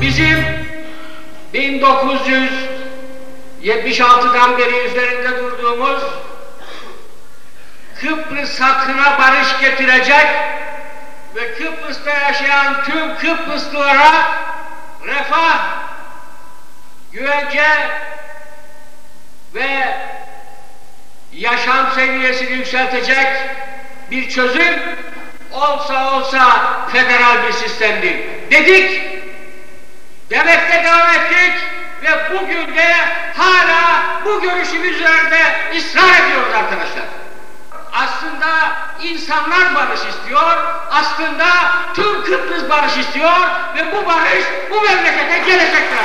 Bizim 1976'dan beri üzerinde durduğumuz Kıbrıs halkına barış getirecek ve Kıbrıs'ta yaşayan tüm Kıbrıslılara refah, güvence ve yaşam seviyesini yükseltecek bir çözüm olsa olsa federal bir sistemdir. Dedik, demekte devam ettik ve bugün de hala bu görüşümüz üzerinde ısrar ediyoruz arkadaşlar. Aslında insanlar barış istiyor, aslında tüm Kıbrıs barış istiyor ve bu barış bu memlekete gelecektir.